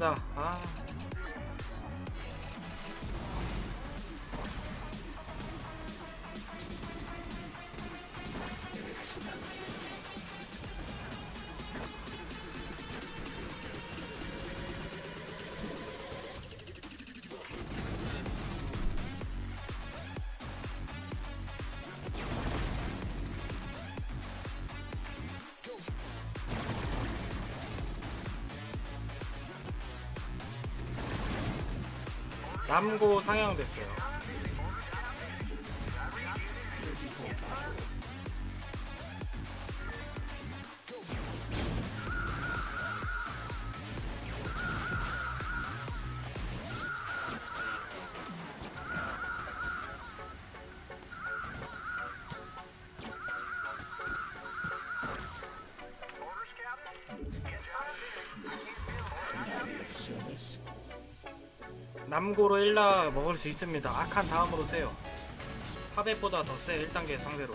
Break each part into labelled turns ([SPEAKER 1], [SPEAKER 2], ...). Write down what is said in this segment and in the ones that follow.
[SPEAKER 1] 깬다. 아. 남고 상향됐어요. 남고로 1라 먹을 수 있습니다. 악한 다음으로 세요. 파벳보다 더 세, 1단계 상대로.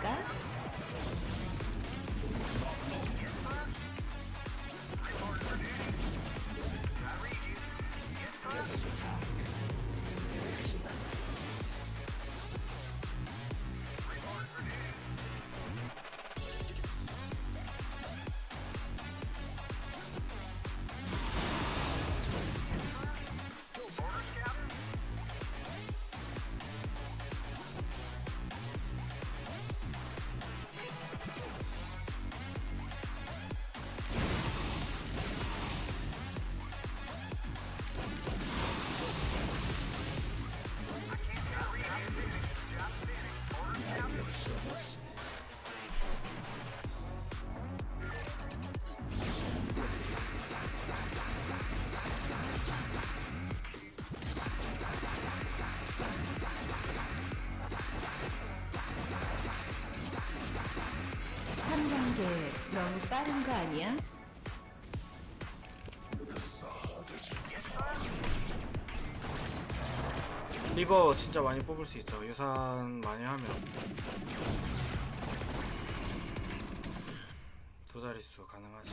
[SPEAKER 2] 해볼까? 빠른 거 아니야?
[SPEAKER 1] 리버 진짜 많이 뽑을 수 있죠. 유산 많이 하면. 두 자릿수 가능하지.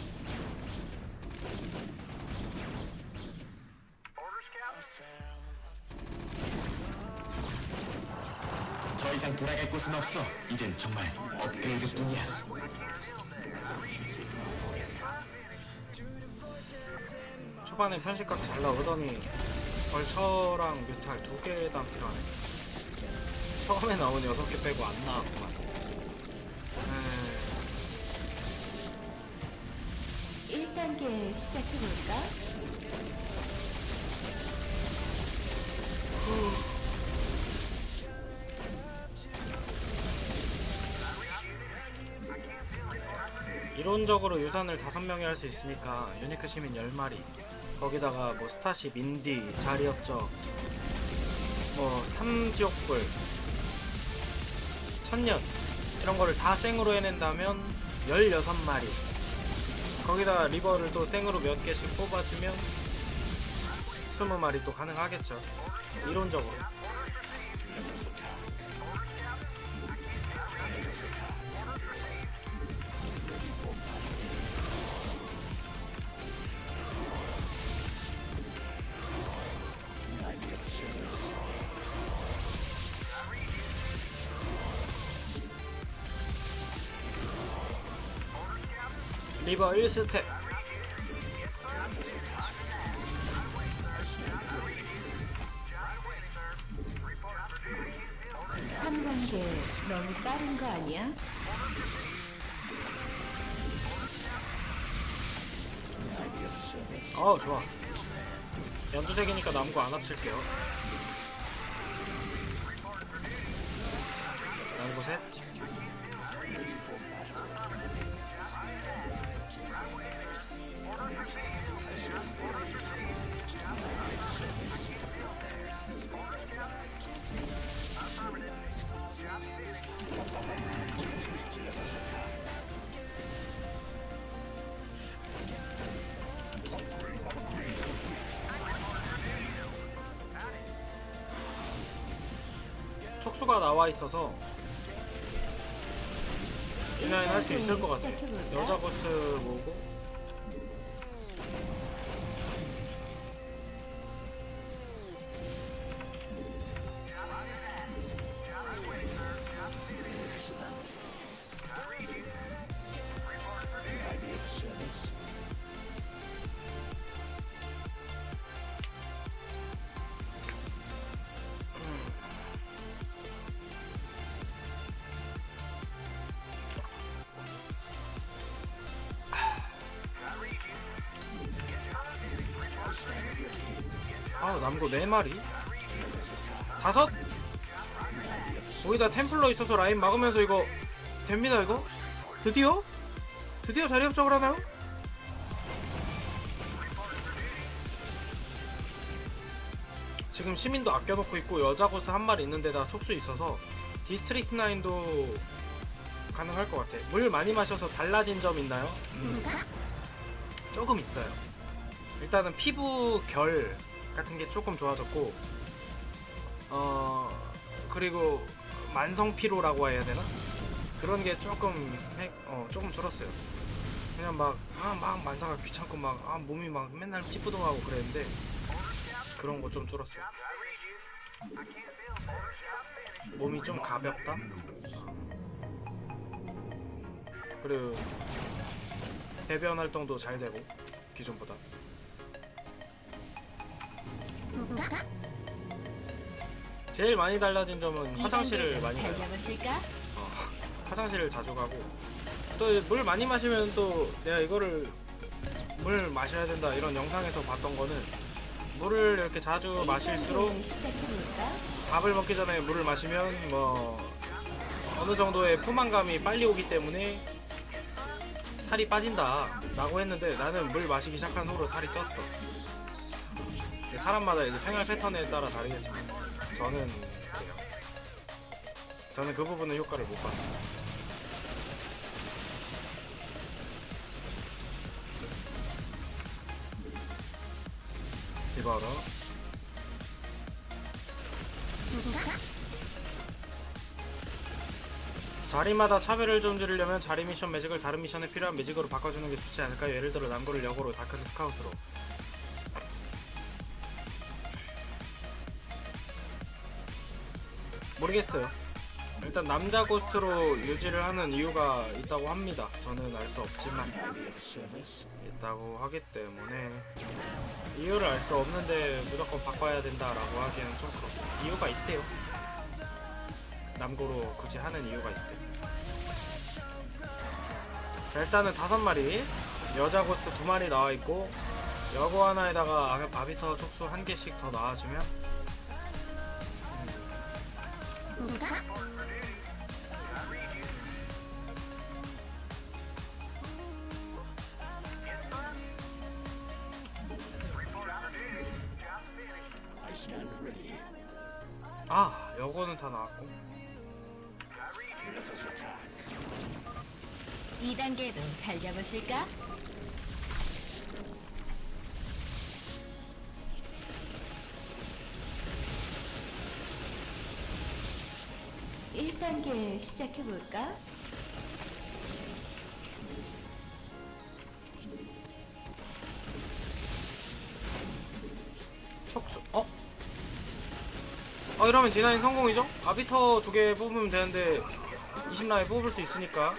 [SPEAKER 3] 더 이상 돌아갈 곳은 없어. 이젠 정말 업그레이드뿐이야.
[SPEAKER 1] 초반에 편식각 잘 나오더니 벌처랑 뮤탈 두 개당 필요하네. 처음에 나온 여섯 개 빼고 안 나왔구만. 에이,
[SPEAKER 2] 일단계 시작해볼까?
[SPEAKER 1] 이론적으로 유산을 다섯 명이 할 수 있으니까 유니크 시민 10마리 거기다가 뭐 스타시, 민디, 자리역적 뭐 삼지옥불 천년 이런 거를 다 생으로 해낸다면 16마리. 거기다 리버를 또 생으로 몇 개씩 뽑아주면 20마리 또 가능하겠죠. 이론적으로 리버 1스텝
[SPEAKER 2] 1단계 너무 빠른 거 아니야?
[SPEAKER 1] 어 좋아. 연두색이니까 남고 안 합칠게요 디나인 할 수 있을 것 같아? 여자 고트 모으고 아 남고 4마리. 다섯. 거기다 템플러 있어서 라인 막으면서 이거 됩니다 이거. 드디어? 드디어 자리 협정을 하나요? 지금 시민도 아껴놓고 있고 여자 고스 한 마리 있는 데다 촉수 있어서 디스트릭트 9도 가능할 것 같아 물 많이 마셔서 달라진 점 있나요? 음, 조금 있어요. 일단은 피부 결 같은 게 조금 좋아졌고 어 그리고 만성 피로라고 해야 되나 그런 게 조금 해- 어 조금 줄었어요. 그냥 막아 막 만사가 귀찮고 막 아 몸이 막 맨날 찌뿌둥하고 그랬는데 그런 거 좀 줄었어요. 몸이 좀 가볍다. 그리고 배변 활동도 잘 되고 기존보다. 제일 많이 달라진 점은 화장실을 많이 가요.
[SPEAKER 2] 달려보실까?
[SPEAKER 1] 어, 화장실을 자주 가고 또 물 많이 마시면 또 내가 이거를 물 마셔야 된다 이런 영상에서 봤던 거는 물을 이렇게 자주 마실수록
[SPEAKER 2] 1단계 시작해볼까?
[SPEAKER 1] 밥을 먹기 전에 물을 마시면 뭐 어느 정도의 포만감이 빨리 오기 때문에 살이 빠진다 라고 했는데 나는 물 마시기 시작한 후로 살이 쪘어 사람마다 이제 생활 패턴에 따라 다르겠지만 저는 그래요. 저는 그 부분은 효과를 못 봤어요. 이봐라. 자리마다 차별을 좀 줄이려면 자리 미션 매직을 다른 미션에 필요한 매직으로 바꿔주는 게 좋지 않을까요? 예를 들어 남고를 역으로 다크를 스카웃으로 모르겠어요. 일단 남자 고스트로 유지를 하는 이유가 있다고 합니다. 저는 알 수 없지만. 있다고 하기 때문에. 이유를 알 수 없는데 무조건 바꿔야 된다라고 하기에는 좀 그렇고. 이유가 있대요. 남고로 굳이 하는 이유가 있대. 자, 일단은 다섯 마리. 여자 고스트 두 마리 나와 있고 여고 하나에다가 아- 아비터 촉수 한 개씩 더 나와주면 아 여고는 다 나왔고
[SPEAKER 2] 2단계도 달려보실까? 일단계 시작해볼까?
[SPEAKER 1] 촉수 어? 어 이러면 디나인 성공이죠? 아비터 두 개 뽑으면 되는데 20라인 뽑을 수 있으니까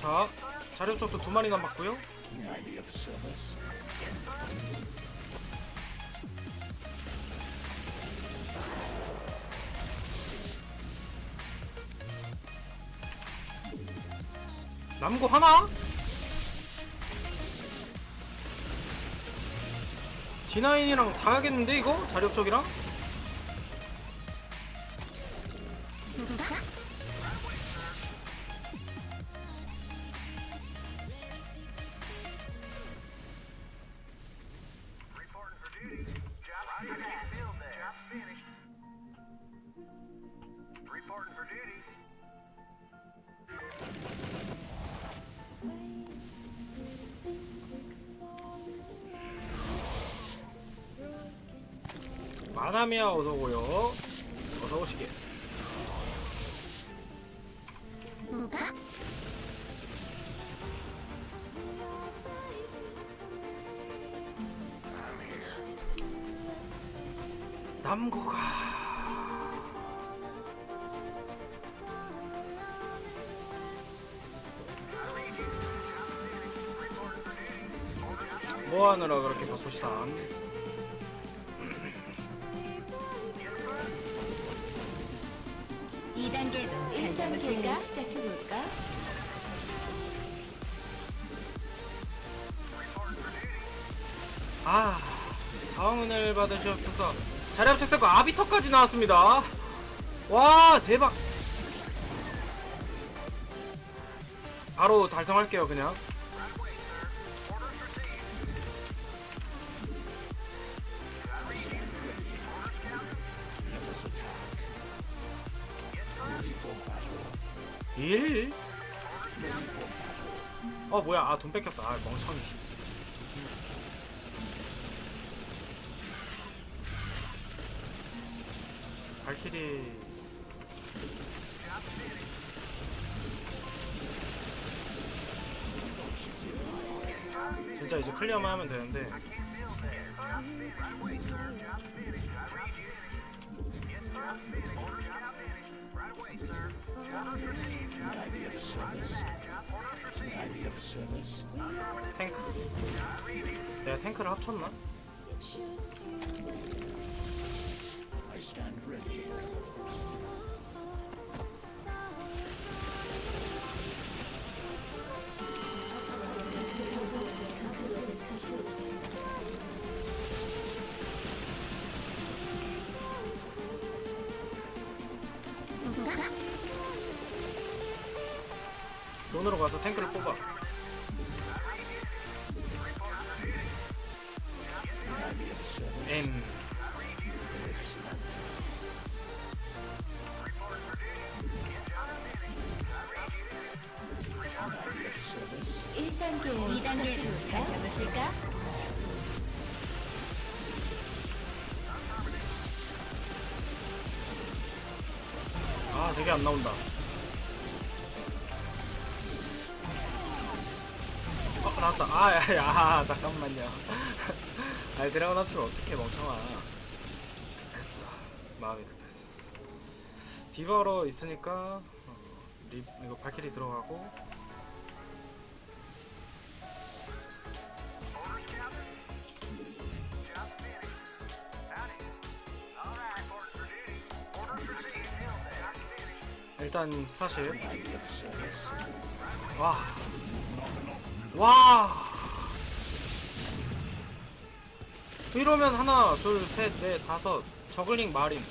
[SPEAKER 1] 자 자력적도 두 마리 남았고요 남고 하나? D9이랑 다 하겠는데 이거? 자력적이랑? 어서 오고요. 어서 오시게. 남고가. 뭐 하느라 그렇게 바쁘시다
[SPEAKER 2] 시작해볼까?
[SPEAKER 1] 아 사원을 받으시옵소서 자리 합격되고 아비터까지 나왔습니다. 와 대박. 바로 달성할게요 그냥 아 멍청이. 발키리. 진짜 이제 클리어만 하면 되는데 탱크. 내가 탱크를 합쳤나? 돈으로 가서 탱크를 뽑아 드래곤 합치면 어떻게 멍청아. 급했어. 마음이 급했어. 디바로 있으니까 어, 리, 이거 발키리 들어가고. 일단 스타쉽 와. 와. 이러면 하나, 둘, 셋, 넷, 다섯. 저글링 마린.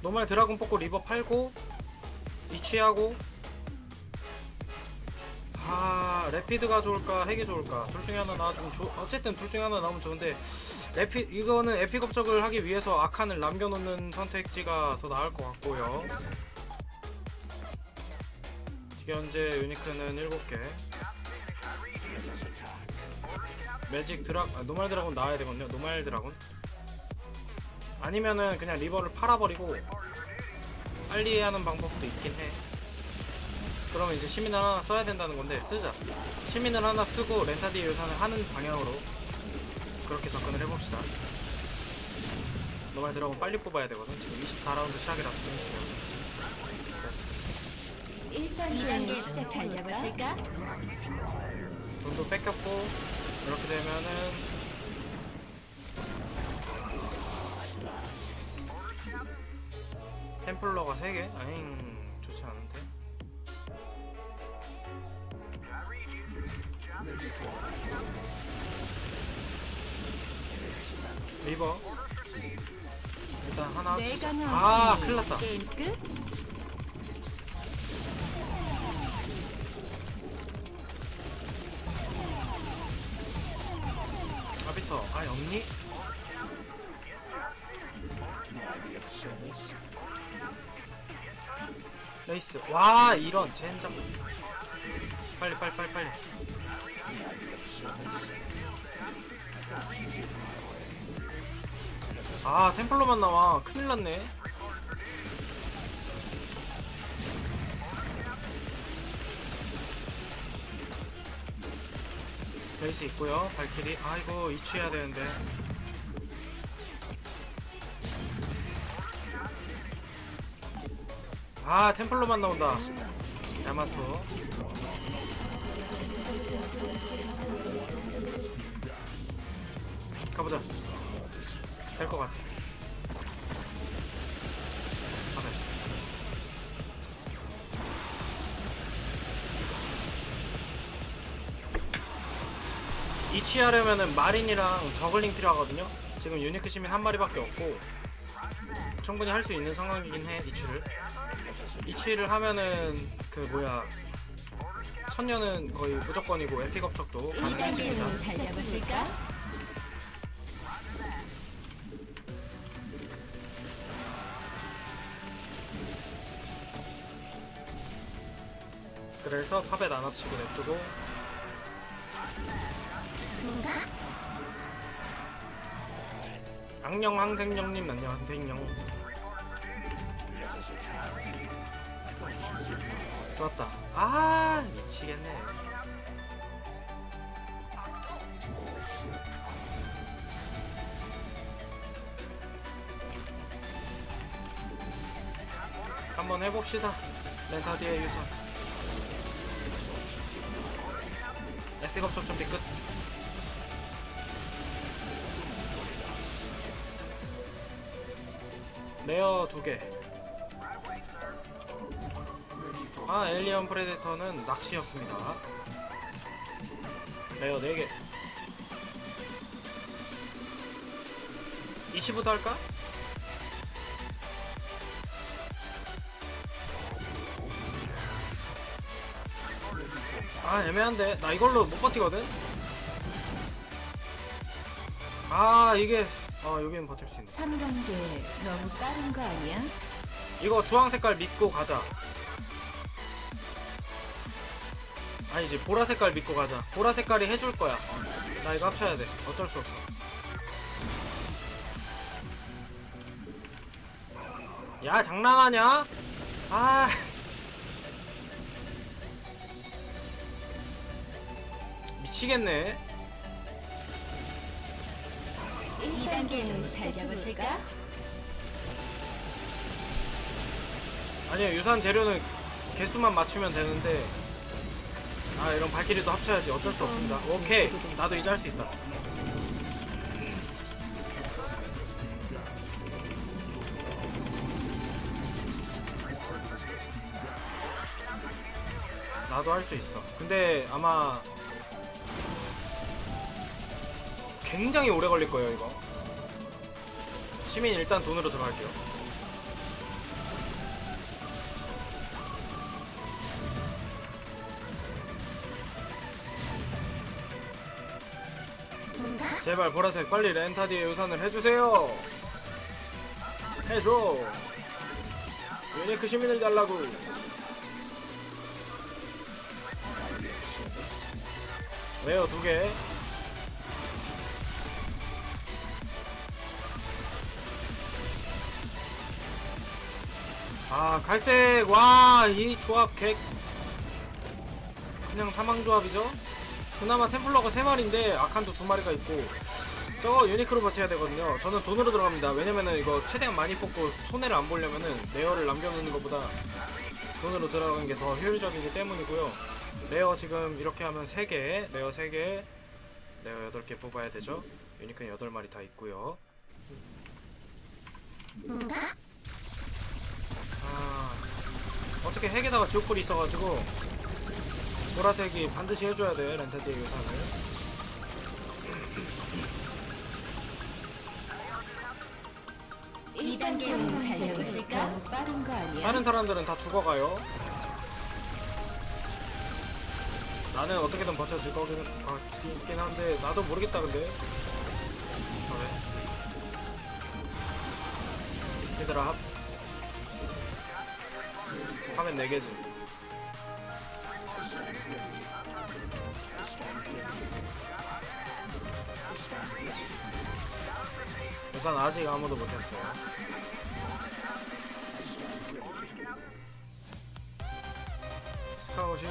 [SPEAKER 1] 노말 드라곤 뽑고 리버 팔고 이취하고. 아 레피드가 좋을까? 핵이 좋을까? 둘 중에 하나 나와주면 좋 어쨌든 둘 중에 하나 나오면 좋은데 레피 이거는 에픽 업적을 하기 위해서 아칸을 남겨놓는 선택지가 더 나을 것 같고요. 현재 유니크는 7개. 매직 드라 아, 노말 드라곤 나와야 되거든요. 노말 드라곤. 아니면은 그냥 리버를 팔아버리고 빨리 하는 방법도 있긴 해. 그러면 이제 시민을 하나 써야 된다는 건데 쓰자. 시민을 하나 쓰고 렌타디 유산을 하는 방향으로 그렇게 접근을 해봅시다 너말 들어가면 빨리 뽑아야 되거든 지금 24라운드 시작이라서 재밌어요
[SPEAKER 2] 1단계를 시작해볼까?
[SPEAKER 1] 돈도 뺏겼고 이렇게 되면은 템플러가 3개? 아잉 리버. 일단 하나
[SPEAKER 2] 내가
[SPEAKER 1] 아
[SPEAKER 2] 나왔으니
[SPEAKER 1] 큰일 났다.
[SPEAKER 2] 게임 끝?
[SPEAKER 1] 아비터 아 영리? 레이스. 와 이런 젠장. 빨리 빨리 빨리 빨리 아 템플러만 나와. 큰일 났네. 레이스 있고요. 발키리. 아이고 이취해야 되는데. 아 템플러만 나온다. 야마토. 가보자 될 것 같아. 가자. 이취하려면은 마린이랑 저글링 필요하거든요. 지금 유니크 시민 한 마리밖에 없고 충분히 할 수 있는 상황이긴 해 이취를. 이취를 하면은 그 뭐야 천년은 거의 무조건이고 에픽 업적도 가능해집니다 그래서 팝에 나눠치고 냅두고. 악령 항생령님 안녕 항생령. 좋았다. 아 미치겠네. 한번 해봅시다. 렌타디의 유선 업적 준비 끝. 레어 두 개. 아 엘리언 프레데터는 낚시였습니다. 레어 4개. 이치부터 할까? 아 애매한데 나 이걸로 못 버티거든? 아 이게 아 여기는 버틸 수 있네
[SPEAKER 2] 3단계 너무 빠른 거 아니야?
[SPEAKER 1] 이거 주황 색깔 믿고 가자. 아니지 보라 색깔 믿고 가자. 보라 색깔이 해줄 거야. 나 이거 합쳐야 돼. 어쩔 수 없어. 야 장난하냐? 아. 미치겠네.
[SPEAKER 2] 2단계는 달려보실까?
[SPEAKER 1] 아니요 유산 재료는 개수만 맞추면 되는데 아 이런 발키리도 합쳐야지. 어쩔 수 없습니다. 오케이. 나도 이제 할 수 있다. 나도 할 수 있어. 근데 아마 굉장히 오래 걸릴 거예요 이거. 시민 일단 돈으로 들어갈게요. 제발 보라색 빨리 렌타디의 유산을 해주세요. 해줘. 유니크 시민을 달라고. 왜요 두개 아 갈색. 와 이 조합 개 그냥 사망 조합이죠? 그나마 템플러가 3마리인데 아칸도 2마리가 있고 저거 유니크로 버텨야 되거든요. 저는 돈으로 들어갑니다. 왜냐면은 이거 최대한 많이 뽑고 손해를 안 보려면은 레어를 남겨놓는 것보다 돈으로 들어가는 게 더 효율적이기 때문이고요. 레어 지금 이렇게 하면 3개 레어 3개 레어 8개 뽑아야 되죠? 유니크는 8마리 다 있고요. 아 어떻게 핵에다가 지옥불이 있어가지고 보라색이 반드시 해줘야 돼 렌타디의 유산을
[SPEAKER 2] 2단계는 달려보실까? 너무 빠른 거 아니야?
[SPEAKER 1] 다른 사람들은 다 죽어가요. 나는 어떻게든 버텨질 거긴 같긴 한데 나도 모르겠다 근데. 그래. 얘들아 합. 화면 4개지. 우선 아직 아무도 못했어요. 스카웃이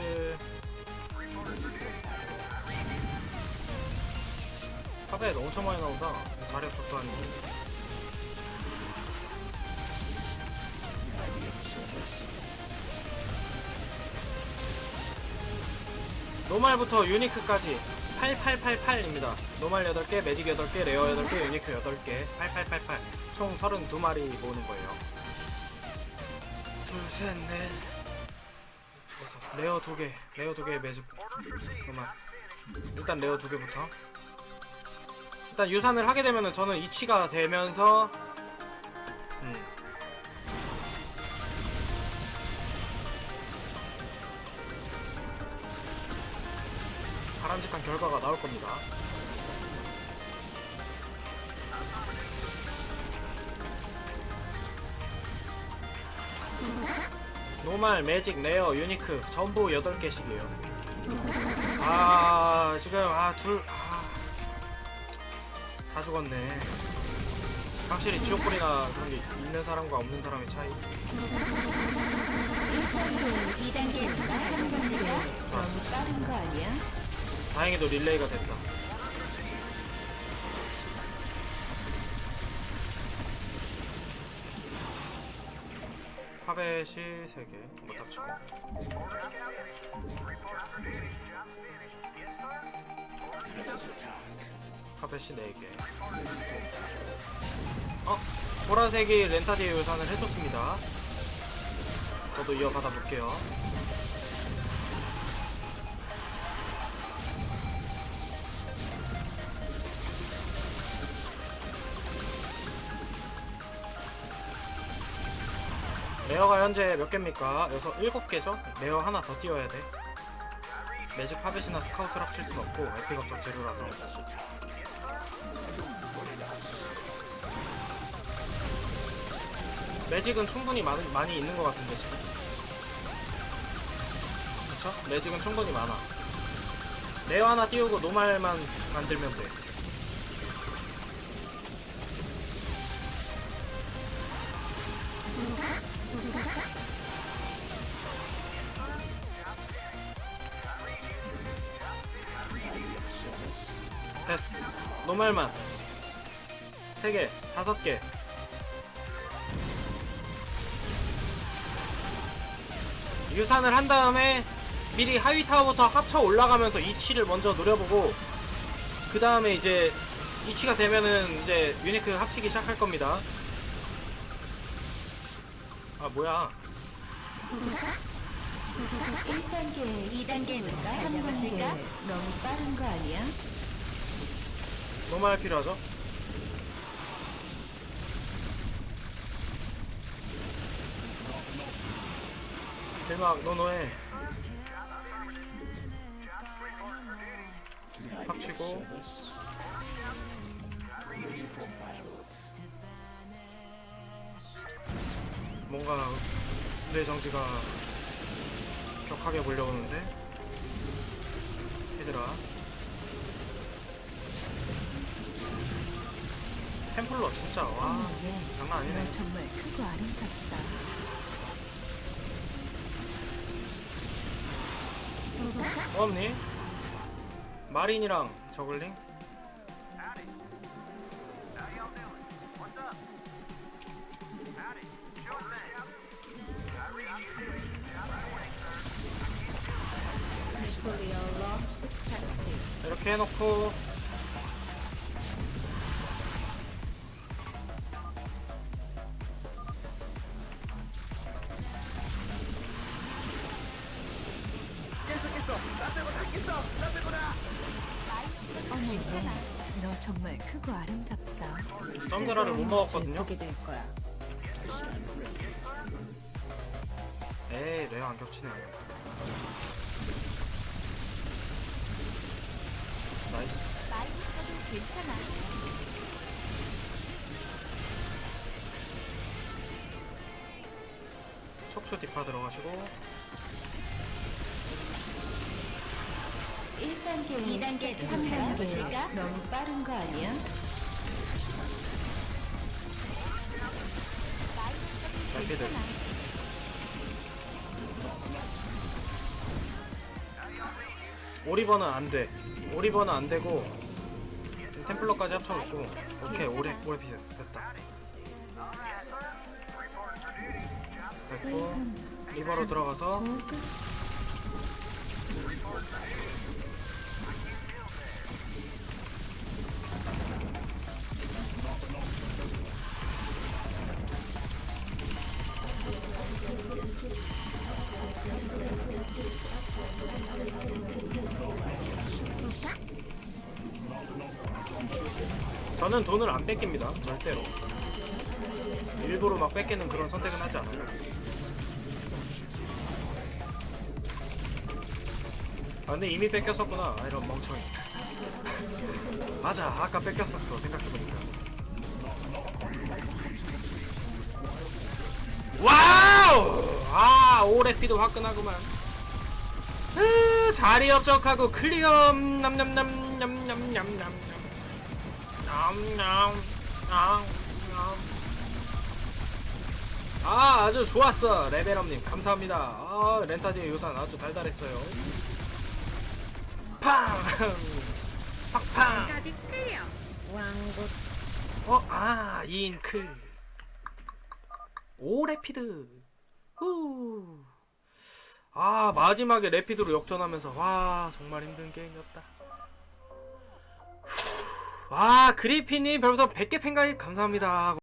[SPEAKER 1] 탑에 엄청 많이 나온다 자력 적도 아니고 노말부터 유니크까지 8888입니다. 노말 8개, 매직 8개, 레어 8개, 유니크 8개 8888 총 32마리 모으는 거예요. 둘 셋넷. 그래서 레어 두 개, 레어 두개 매직. 그만. 일단 레어 두 개부터. 일단 유산을 하게 되면은 저는 이치가 되면서 결과가 나올 겁니다. 노말, 매직, 레어, 유니크 전부 8개씩이에요. 아, 지금 아, 둘 아. 다 죽었네. 확실히 지옥불이나 그런 게 있는 사람과 없는 사람의 차이.
[SPEAKER 2] 2단계는 달려보실까? 너무 빠른 거 아니야?
[SPEAKER 1] 다행히도 릴레이가 됐다. 파벳이 3개, 못 합치고. 파벳이 4개. 어? 보라색이 렌타디의 유산을 해줬습니다. 저도 이어받아 볼게요. 레어가 현재 몇 개입니까? 여섯 일곱 개죠? 레어 하나 더 띄워야 돼. 매직 파벳이나 스카우트를 합칠 순 없고 에픽 업적 재료라서. 매직은 충분히 많이, 많이 있는 것 같은데 지금. 그쵸? 매직은 충분히 많아. 레어 하나 띄우고 노말만 만들면 돼. 됐어. 노말만. 3개, 5개. 유산을 한 다음에 미리 하위 타워부터 합쳐 올라가면서 이치를 먼저 노려보고 그 다음에 이제 이치가 되면은 이제 유니크 합치기 시작할 겁니다. 아 뭐야?
[SPEAKER 2] 1단계 2단계는 달려보실까? 너무 빠른 거 아니야?
[SPEAKER 1] 노말 필요하죠? 대박 노노해 합치고 뭔가 내 정지가 격하게 몰려오는데 얘들아 템플러 진짜 와
[SPEAKER 2] 예.
[SPEAKER 1] 장난 아니네
[SPEAKER 2] 넌 정말 크고 아름답다.
[SPEAKER 1] 없니? 마린이랑 저글링? 이렇게 해놓고
[SPEAKER 2] 어머머, 너 정말 크고 아름답다.
[SPEAKER 1] 점자라를 못 먹었거든요.
[SPEAKER 2] 거야.
[SPEAKER 1] 에이, 레어 안 겹치네.
[SPEAKER 4] 괜찮아.
[SPEAKER 1] 촉수 디파 들어가시고
[SPEAKER 2] 1단계,
[SPEAKER 4] 2단계,
[SPEAKER 2] 3단계
[SPEAKER 4] 3단계 보실까?
[SPEAKER 2] 너무 빠른 거 아니야?
[SPEAKER 1] 날피들 오리버는 안돼 오리버는 안되고 템플러까지 합쳐놓고 오케이 오래 오래 피자 됐다. 됐고 리버로 들어가서 저는 돈을 안 뺏깁니다 절대로. 일부러 막 뺏기는 그런 선택은 하지 않아요. 아 근데 이미 뺏겼었구나 아, 이런 멍청이. 맞아 아까 뺏겼었어 생각해보니까. 와우! 아 오레피드 화끈하구만. 으, 자리 업적하고 클리어 냠냠냠냠냠냠냠 아 아주 좋았어 레벨업님. 감사합니다. 아 렌타디의 요산 아주 달달했어요. 팡! 팍팡!
[SPEAKER 4] 왕국
[SPEAKER 1] 어? 아 2인 클. 오레피드. 후. 아 마지막에 레피드로 역전하면서 와 정말 힘든 게임이었다 후. 와 그리피님 별풍선 100개 팬가입 감사합니다